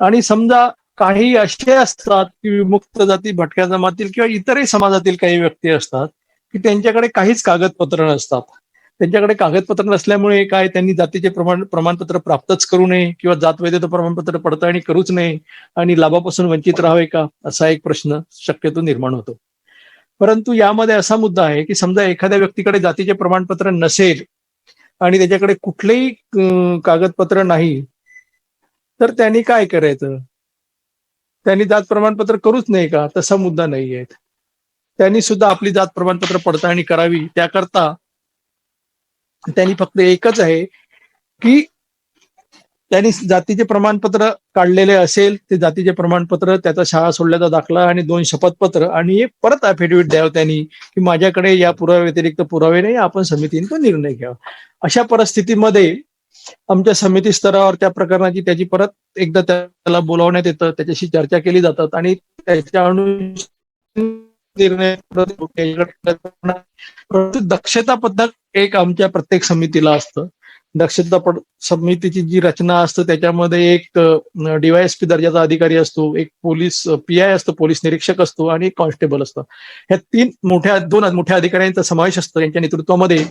आणि समजा काही असे असतात की विमुक्त जाती भटक्या जमातील किंवा इतरही समाजातील काही व्यक्ती असतात की त्यांच्याकडे काहीच कागदपत्र नसतात. त्यांच्याकडे कागदपत्र नसल्यामुळे काय त्यांनी जातीचे प्रमाण प्रमाणपत्र प्राप्तच करू नये किंवा जात वैधता प्रमाणपत्र पडताळणी करूच नये आणि लाभापासून वंचित राहावे का? असा एक प्रश्न शक्यतो निर्माण होतो. परंतु यामध्ये असा मुद्दा आहे की समजा एखाद्या व्यक्तीकडे जातीचे प्रमाणपत्र नसेल आणि त्याच्याकडे कुठलेही कागदपत्र नाही तर त्यांनी काय करायचं? त्यांनी जात प्रमाणपत्र करूच नाही का? तसा मुद्दा नाही आहे. त्यांनी सुद्धा आपली जात प्रमाणपत्र पडताळणी करावी त्याकरता त्यांनी फक्त एकच आहे की त्यांनी जातीचे प्रमाणपत्र काढलेले असेल ते जातीचे प्रमाणपत्र त्याचा शाळा सोडल्याचा दाखला आणि दोन शपथपत्र आणि एक परत अफिडेव्हिट द्यावं त्यांनी की माझ्याकडे या पुराव्या व्यतिरिक्त पुरावे नाही आपण समितीने तो निर्णय घ्यावा. अशा परिस्थितीमध्ये आमच्या समिती स्तरावर त्या प्रकरणाची त्याची परत एकदा त्याला बोलावण्यात येतं त्याच्याशी चर्चा केली जातात आणि त्याच्या अनुषंगाने दक्षता पद्धत एक आमच्या प्रत्येक समितीला असतं. दक्षता समितीची जी रचना असते त्याच्यामध्ये एक डीवायएसपी दर्जाचा अधिकारी असतो एक पोलीस पी आय असतो पोलीस निरीक्षक असतो आणि एक कॉन्स्टेबल असतं. ह्या तीन मोठ्या दोन मोठ्या अधिकाऱ्यांचा समावेश असतो यांच्या नेतृत्वामध्ये.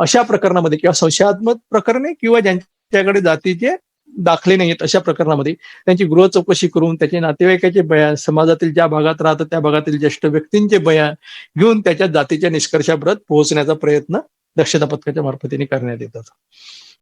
अशा प्रकरणामध्ये किंवा संशयात्मक प्रकरणे किंवा ज्यांच्याकडे जातीचे दाखले नाहीत अशा प्रकरणामध्ये त्यांची गृह चौकशी करून त्याचे नातेवाईकाचे बयान समाजातील ज्या भागात राहतात त्या भागातील ज्येष्ठ व्यक्तींचे बयान घेऊन त्याच्या जातीच्या निष्कर्षापर्यंत पोहोचण्याचा प्रयत्न दक्षता पथकाच्या मार्फतीने करण्यात येतात.